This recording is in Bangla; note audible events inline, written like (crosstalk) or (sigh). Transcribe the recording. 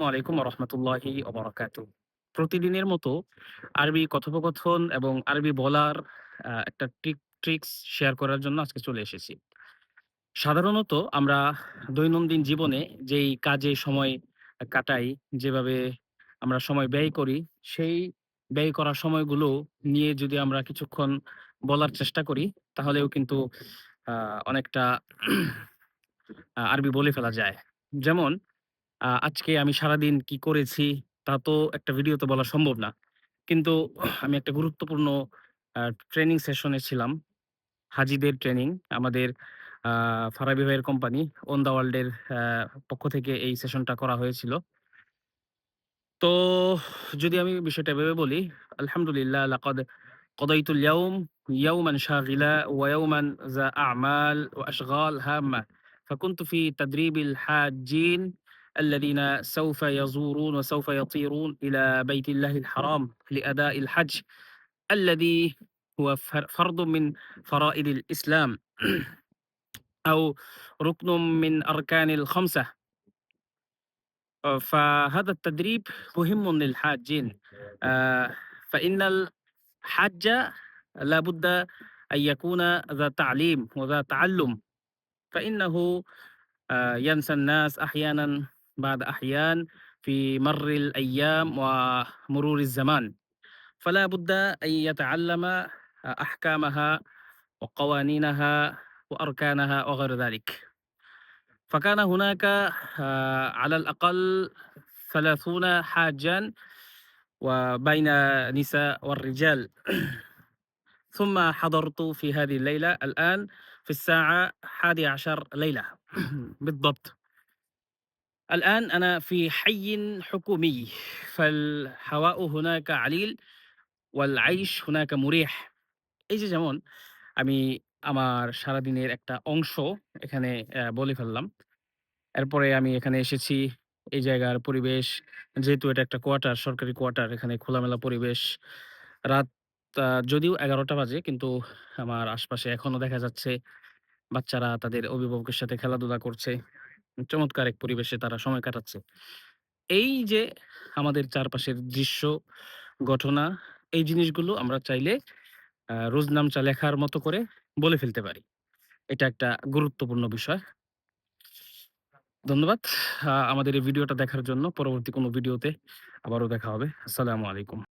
আলাইকুম রহমতুল্লাহি অবরাকাতু প্রতিদিনের মতো আরবি কথোপকথন এবং আরবি বলার একটা ট্রিক ট্রিক্স শেয়ার করার জন্য আজকে চলে এসেছি। সাধারণত আমরা দৈনন্দিন জীবনে যেই কাজে সময় কাটাই, যেভাবে আমরা সময় ব্যয় করি, সেই ব্যয় করা সময়গুলো নিয়ে যদি আমরা কিছুক্ষণ বলার চেষ্টা করি, তাহলেও কিন্তু অনেকটা আরবি বলে ফেলা যায়। যেমন আ আজকে আমি সারাদিন কি করেছি তা তো একটা ভিডিওতে বলা সম্ভব না। কিন্তু আমি একটা গুরুত্বপূর্ণ আ ট্রেনিং সেশনে ছিলাম। হাজীদের ট্রেনিং। আমাদের আ ফারাবী ভাইয়ের কোম্পানি ওন দ্যা ওয়ার্ল্ড এর আ পক্ষ থেকে এই সেশনটা করা হয়েছিল। তো যদি আমি বিষয়টা এভাবে বলি, আলহামদুলিল্লাহ লাকাদ قضيت اليوم يوما شاغلا ويوما ذا أعمال وأشغال هامة فكنت في تدريب الحاجين الذين سوف يزورون وسوف يطيرون إلى بيت الله الحرام لأداء الحج الذي هو فر- فرض من فرائض الإسلام (clears throat) أو ركن من أركان الخمسة. فهذا التدريب مهم للحاجين. آه، فإن الحج لابد أن يكون ذا تعليم وذا تعلم. فإنه آه، ينسى الناس أحيانا بعد أحيان في مر الأيام ومرور الزمان. فلا بد أن يتعلم أحكامها وقوانينها وأركانها وغير ذلك. فكان هناك آه، على الأقل ثلاثون حاجا وبين النساء والرجال. (clears throat) ثم حضرت في هذه الليلة الآن في الساعة 11 ليلة. (clears throat) بالضبط. الآن أنا في حي حكومي فالهواء هناك عليل والعيش هناك مريح এই যে যেমন আমি আমার সারাদিনের একটা অংশ এখানে আহ, বলে ফেললাম এরপরে আমি এখানে এসেছি এই জায়গার পরিবেশ যেহেতু এটা একটা কোয়ার্টার সরকারি কোয়ার্টার এখানে খোলামেলা পরিবেশ রাত আহ, যদিও এগারোটা বাজে কিন্তু আমার আশপাশে এখনো দেখা যাচ্ছে বাচ্চারা তাদের অভিভাবকের সাথে খেলাধুলা করছে চমৎকার এক পরিবেশে তারা সময় কাটাচ্ছে। এই যে আমাদের চারপাশের দৃশ্য ঘটনা এই জিনিসগুলো আমরা চাইলে আহ, রোজনামচা লেখার মতো করে বলে ফেলতে পারি। এটা একটা গুরুত্বপূর্ণ বিষয়। ধন্যবাদ। আমাদের এই ভিডিওটা দেখার জন্য। পরবর্তী কোনো ভিডিওতে আবারও দেখা হবে। আসসালামু আলাইকুম।